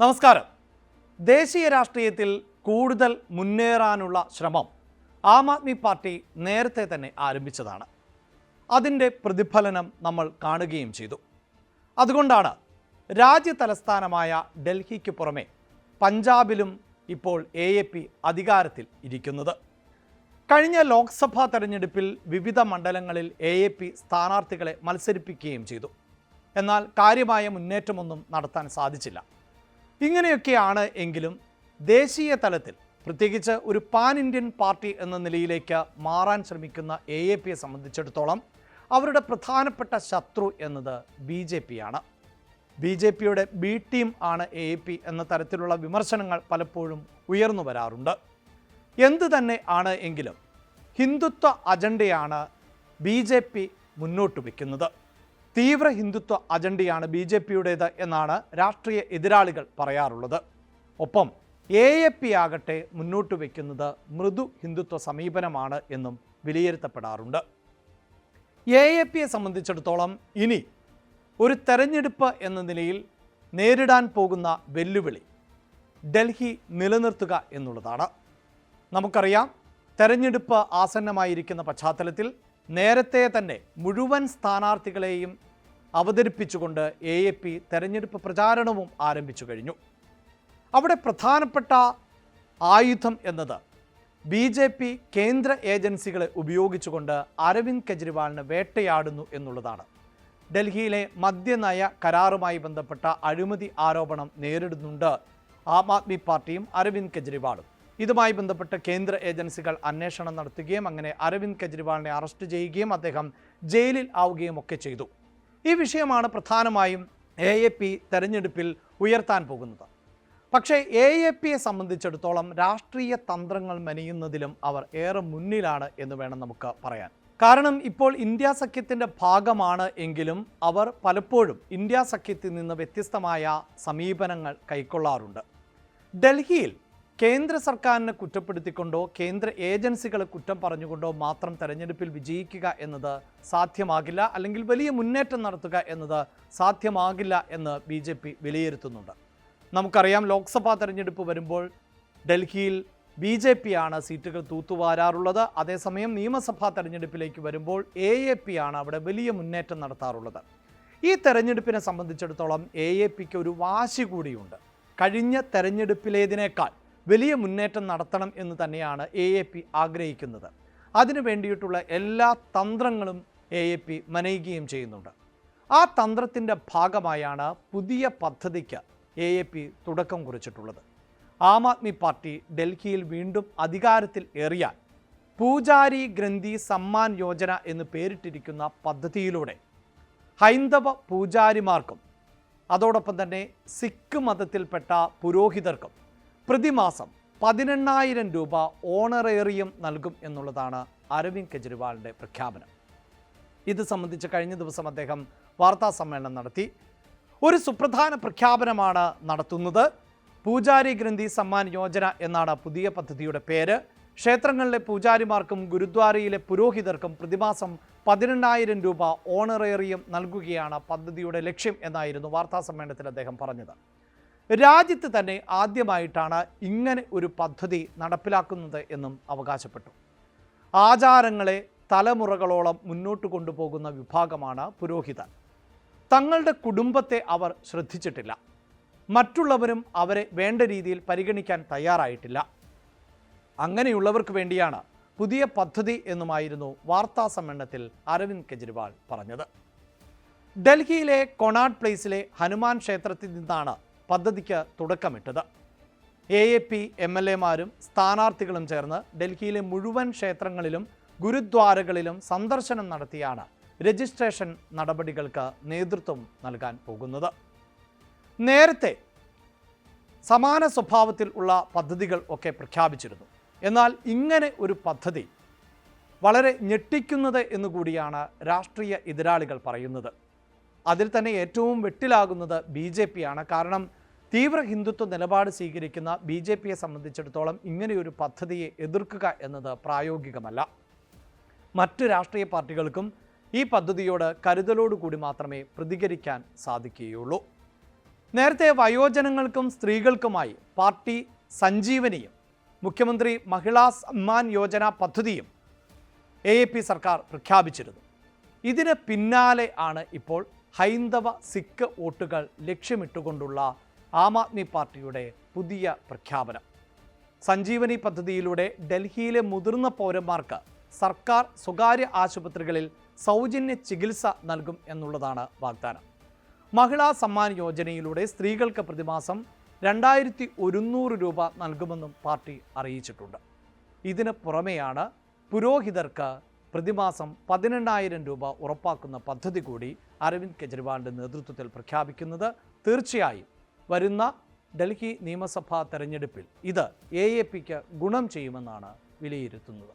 നമസ്കാരം. ദേശീയ രാഷ്ട്രീയത്തിൽ കൂടുതൽ മുന്നേറാനുള്ള ശ്രമം ആം ആദ്മി പാർട്ടി നേരത്തെ തന്നെ ആരംഭിച്ചതാണ്. അതിന്റെ പ്രതിഫലനം നമ്മൾ കാണുകയും ചെയ്തു. അതുകൊണ്ടാണ് രാജ്യ തലസ്ഥാനമായ ഡൽഹിക്ക് പുറമെ പഞ്ചാബിലും ഇപ്പോൾ എ എ പി അധികാരത്തിൽ ഇരിക്കുന്നത്. കഴിഞ്ഞ ലോക്സഭാ തെരഞ്ഞെടുപ്പിൽ വിവിധ മണ്ഡലങ്ങളിൽ എ എ പി സ്ഥാനാർത്ഥികളെ മത്സരിപ്പിക്കുകയും ചെയ്തു. എന്നാൽ കാര്യമായ മുന്നേറ്റമൊന്നും നടത്താൻ സാധിച്ചില്ല. ഇങ്ങനെയൊക്കെയാണ് എങ്കിലും ദേശീയ തലത്തിൽ പ്രത്യേകിച്ച് ഒരു പാൻ ഇന്ത്യൻ പാർട്ടി എന്ന നിലയിലേക്ക് മാറാൻ ശ്രമിക്കുന്ന എ എ പിയെ സംബന്ധിച്ചിടത്തോളം അവരുടെ പ്രധാനപ്പെട്ട ശത്രു എന്നത് ബി ജെ പി ആണ്. ബി ജെ പിയുടെ ബി ടീം ആണ് എ എ പി എന്ന തരത്തിലുള്ള വിമർശനങ്ങൾ പലപ്പോഴും ഉയർന്നു വരാറുണ്ട്. എന്ത് തന്നെ ആണ് എങ്കിലും ഹിന്ദുത്വ അജണ്ടയാണ് ബി ജെ പി മുന്നോട്ട് വയ്ക്കുന്നത്. തീവ്ര ഹിന്ദുത്വ അജണ്ടയാണ് ബി ജെ പിയുടേത് എന്നാണ് രാഷ്ട്രീയ എതിരാളികൾ പറയാറുള്ളത്. ഒപ്പം എ എ പി ആകട്ടെ മുന്നോട്ട് വയ്ക്കുന്നത് മൃദു ഹിന്ദുത്വ സമീപനമാണ് എന്നും വിലയിരുത്തപ്പെടാറുണ്ട്. എ എ പിയെ സംബന്ധിച്ചിടത്തോളം ഇനി ഒരു തെരഞ്ഞെടുപ്പ് എന്ന നിലയിൽ നേരിടാൻ പോകുന്ന വെല്ലുവിളി ഡൽഹി നിലനിർത്തുക എന്നുള്ളതാണ്. നമുക്കറിയാം തെരഞ്ഞെടുപ്പ് ആസന്നമായിരിക്കുന്ന പശ്ചാത്തലത്തിൽ നേരത്തെ തന്നെ മുഴുവൻ സ്ഥാനാർത്ഥികളെയും അവതരിപ്പിച്ചുകൊണ്ട് എ എ പി തെരഞ്ഞെടുപ്പ് പ്രചാരണവും ആരംഭിച്ചു കഴിഞ്ഞു. അവിടെ പ്രധാനപ്പെട്ട ആയുധം എന്നത് ബി ജെ പി കേന്ദ്ര ഏജൻസികളെ ഉപയോഗിച്ചുകൊണ്ട് അരവിന്ദ് കെജ്രിവാളിനെ വേട്ടയാടുന്നു എന്നുള്ളതാണ്. ഡൽഹിയിലെ മദ്യനയ കരാറുമായി ബന്ധപ്പെട്ട അഴിമതി ആരോപണം നേരിടുന്നുണ്ട് ആം ആദ്മി പാർട്ടിയും അരവിന്ദ് കെജ്രിവാളും. ഇതുമായി ബന്ധപ്പെട്ട് കേന്ദ്ര ഏജൻസികൾ അന്വേഷണം നടത്തുകയും അങ്ങനെ അരവിന്ദ് കെജ്രിവാളിനെ അറസ്റ്റ് ചെയ്യുകയും അദ്ദേഹം ജയിലിൽ ആവുകയും ഒക്കെ ചെയ്തു. ഈ വിഷയമാണ് പ്രധാനമായും എ എ പി തെരഞ്ഞെടുപ്പിൽ ഉയർത്താൻ പോകുന്നത്. പക്ഷേ എ എ പിയെ സംബന്ധിച്ചിടത്തോളം രാഷ്ട്രീയ തന്ത്രങ്ങൾ മെനയുന്നതിലും അവർ ഏറെ മുന്നിലാണ് എന്ന് വേണം നമുക്ക് പറയാൻ. കാരണം ഇപ്പോൾ ഇന്ത്യ സഖ്യത്തിന്റെ ഭാഗമാണ് എങ്കിലും അവർ പലപ്പോഴും ഇന്ത്യ സഖ്യത്തിൽ നിന്ന് വ്യത്യസ്തമായ സമീപനങ്ങൾ കൈക്കൊള്ളാറുണ്ട്. ഡൽഹിയിൽ കേന്ദ്ര സർക്കാരിനെ കുറ്റപ്പെടുത്തിക്കൊണ്ടോ കേന്ദ്ര ഏജൻസികളെ കുറ്റം പറഞ്ഞുകൊണ്ടോ മാത്രം തെരഞ്ഞെടുപ്പിൽ വിജയിക്കുക എന്നത് സാധ്യമാകില്ല അല്ലെങ്കിൽ വലിയ മുന്നേറ്റം നടത്തുക എന്നത് സാധ്യമാകില്ല എന്ന് ബി ജെ പി വിലയിരുത്തുന്നുണ്ട്. നമുക്കറിയാം ലോക്സഭാ തെരഞ്ഞെടുപ്പ് വരുമ്പോൾ ഡൽഹിയിൽ ബി ജെ പി ആണ് സീറ്റുകൾ തൂത്തുവാരാറുള്ളത്. അതേസമയം നിയമസഭാ തെരഞ്ഞെടുപ്പിലേക്ക് വരുമ്പോൾ എ എ പി ആണ് അവിടെ വലിയ മുന്നേറ്റം നടത്താറുള്ളത്. ഈ തെരഞ്ഞെടുപ്പിനെ സംബന്ധിച്ചിടത്തോളം എ എ പിക്ക് ഒരു വാശി കൂടിയുണ്ട്. കഴിഞ്ഞ തെരഞ്ഞെടുപ്പിലേതിനേക്കാൾ വലിയ മുന്നേറ്റം നടത്തണം എന്ന് തന്നെയാണ് എ എ പി ആഗ്രഹിക്കുന്നത്. അതിനു വേണ്ടിയിട്ടുള്ള എല്ലാ തന്ത്രങ്ങളും എ എ പി മനയുകയും ചെയ്യുന്നുണ്ട്. ആ തന്ത്രത്തിന്റെ ഭാഗമായാണ് പുതിയ പദ്ധതിക്ക് എ എ പി തുടക്കം കുറിച്ചിട്ടുള്ളത്. ആം ആദ്മി പാർട്ടി ഡൽഹിയിൽ വീണ്ടും അധികാരത്തിൽ ഏറിയാൽ പൂജാരി ഗ്രന്ഥി സമ്മാൻ യോജന എന്ന് പേരിട്ടിരിക്കുന്ന പദ്ധതിയിലൂടെ ഹൈന്ദവ പൂജാരിമാർക്കും അതോടൊപ്പം തന്നെ സിഖ് മതത്തിൽപ്പെട്ട പുരോഹിതർക്കും പ്രതിമാസം പതിനെണ്ണായിരം രൂപ ഓണറേറിയം നൽകും എന്നുള്ളതാണ് അരവിന്ദ് കെജ്രിവാളിന്റെ പ്രഖ്യാപനം. ഇത് സംബന്ധിച്ച് കഴിഞ്ഞ ദിവസം അദ്ദേഹം വാർത്താ സമ്മേളനം നടത്തി. ഒരു സുപ്രധാന പ്രഖ്യാപനമാണ് നടത്തുന്നത്. പൂജാരി ഗ്രന്ഥി സമ്മാൻ യോജന എന്നാണ് പുതിയ പദ്ധതിയുടെ പേര്. ക്ഷേത്രങ്ങളിലെ പൂജാരിമാർക്കും ഗുരുദ്വാരയിലെ പുരോഹിതർക്കും പ്രതിമാസം പതിനെണ്ണായിരം രൂപ ഓണറേറിയം നൽകുകയാണ് പദ്ധതിയുടെ ലക്ഷ്യം എന്നായിരുന്നു വാർത്താ സമ്മേളനത്തിൽ അദ്ദേഹം പറഞ്ഞത്. രാജ്യത്ത് തന്നെ ആദ്യമായിട്ടാണ് ഇങ്ങനെ ഒരു പദ്ധതി നടപ്പിലാക്കുന്നത് എന്നും അവകാശപ്പെട്ടു. ആചാരങ്ങളെ തലമുറകളോളം മുന്നോട്ട് കൊണ്ടുപോകുന്ന വിഭാഗമാണ് പുരോഹിതർ തങ്ങളുടെ കുടുംബത്തെ അവർ ശ്രദ്ധിച്ചിട്ടില്ല. മറ്റുള്ളവരും അവരെ വേണ്ട രീതിയിൽ പരിഗണിക്കാൻ തയ്യാറായിട്ടില്ല. അങ്ങനെയുള്ളവർക്ക് വേണ്ടിയാണ് പുതിയ പദ്ധതി എന്നുമായിരുന്നു വാർത്താ സമ്മേളനത്തിൽ അരവിന്ദ് കെജ്രിവാൾ പറഞ്ഞത്. ഡൽഹിയിലെ കൊണാട്ട് പ്ലേസിലെ ഹനുമാൻ ക്ഷേത്രത്തിൽ നിന്നാണ് പദ്ധതിക്ക് തുടക്കമിട്ടത്. A A P M L എമാരും സ്ഥാനാർത്ഥികളും ചേർന്ന് ഡൽഹിയിലെ മുഴുവൻ ക്ഷേത്രങ്ങളിലും ഗുരുദ്വാരകളിലും സന്ദർശനം നടത്തിയാണ് രജിസ്ട്രേഷൻ നടപടികൾക്ക് നേതൃത്വം നൽകാൻ പോകുന്നത്. നേരത്തെ സമാന സ്വഭാവത്തിൽ ഉള്ള പദ്ധതികൾ ഒക്കെ പ്രഖ്യാപിച്ചിരുന്നു. എന്നാൽ ഇങ്ങനെ ഒരു പദ്ധതി വളരെ ഞെട്ടിക്കുന്നത് എന്നുകൂടിയാണ് രാഷ്ട്രീയ എതിരാളികൾ പറയുന്നത്. അതിൽ തന്നെ ഏറ്റവും വെട്ടിലാകുന്നത് ബി ജെ പി ആണ് കാരണം തീവ്ര ഹിന്ദുത്വ നിലപാട് സ്വീകരിക്കുന്ന ബി ജെ പിയെ സംബന്ധിച്ചിടത്തോളം ഇങ്ങനെയൊരു പദ്ധതിയെ എതിർക്കുക എന്നത് പ്രായോഗികമല്ല. മറ്റ് രാഷ്ട്രീയ പാർട്ടികൾക്കും ഈ പദ്ധതിയോട് കരുതലോടുകൂടി മാത്രമേ പ്രതികരിക്കാൻ സാധിക്കുകയുള്ളൂ. നേരത്തെ വയോജനങ്ങൾക്കും സ്ത്രീകൾക്കുമായി പാർട്ടി സഞ്ജീവനിയും മുഖ്യമന്ത്രി മഹിളാ സമ്മാൻ യോജന പദ്ധതിയും എ സർക്കാർ പ്രഖ്യാപിച്ചിരുന്നു. ഇതിന് പിന്നാലെ ആണ് ഇപ്പോൾ ഹൈന്ദവ സിഖ് വോട്ടുകൾ ലക്ഷ്യമിട്ടുകൊണ്ടുള്ള ആം ആദ്മി പാർട്ടിയുടെ പുതിയ പ്രഖ്യാപനം. സഞ്ജീവനി പദ്ധതിയിലൂടെ ഡൽഹിയിലെ മുതിർന്ന പൗരന്മാർക്ക് സർക്കാർ സ്വകാര്യ ആശുപത്രികളിൽ സൗജന്യ ചികിത്സ നൽകും എന്നുള്ളതാണ് വാഗ്ദാനം. മഹിളാ സമ്മാൻ യോജനയിലൂടെ സ്ത്രീകൾക്ക് പ്രതിമാസം രണ്ടായിരത്തി ഒരുന്നൂറ് രൂപ നൽകുമെന്നും പാർട്ടി അറിയിച്ചിട്ടുണ്ട്. ഇതിന് പുറമെയാണ് പുരോഹിതർക്ക് പ്രതിമാസം പതിനെണ്ണായിരം രൂപ ഉറപ്പാക്കുന്ന പദ്ധതി കൂടി അരവിന്ദ് കെജ്രിവാളിന്റെ നേതൃത്വത്തിൽ പ്രഖ്യാപിക്കുന്നത് തീർച്ചയായും വരുന്ന ഡൽഹി നിയമസഭാ തെരഞ്ഞെടുപ്പിൽ ഇത് എ എ പിക്ക് ഗുണം ചെയ്യുമെന്നാണ് വിലയിരുത്തുന്നത്.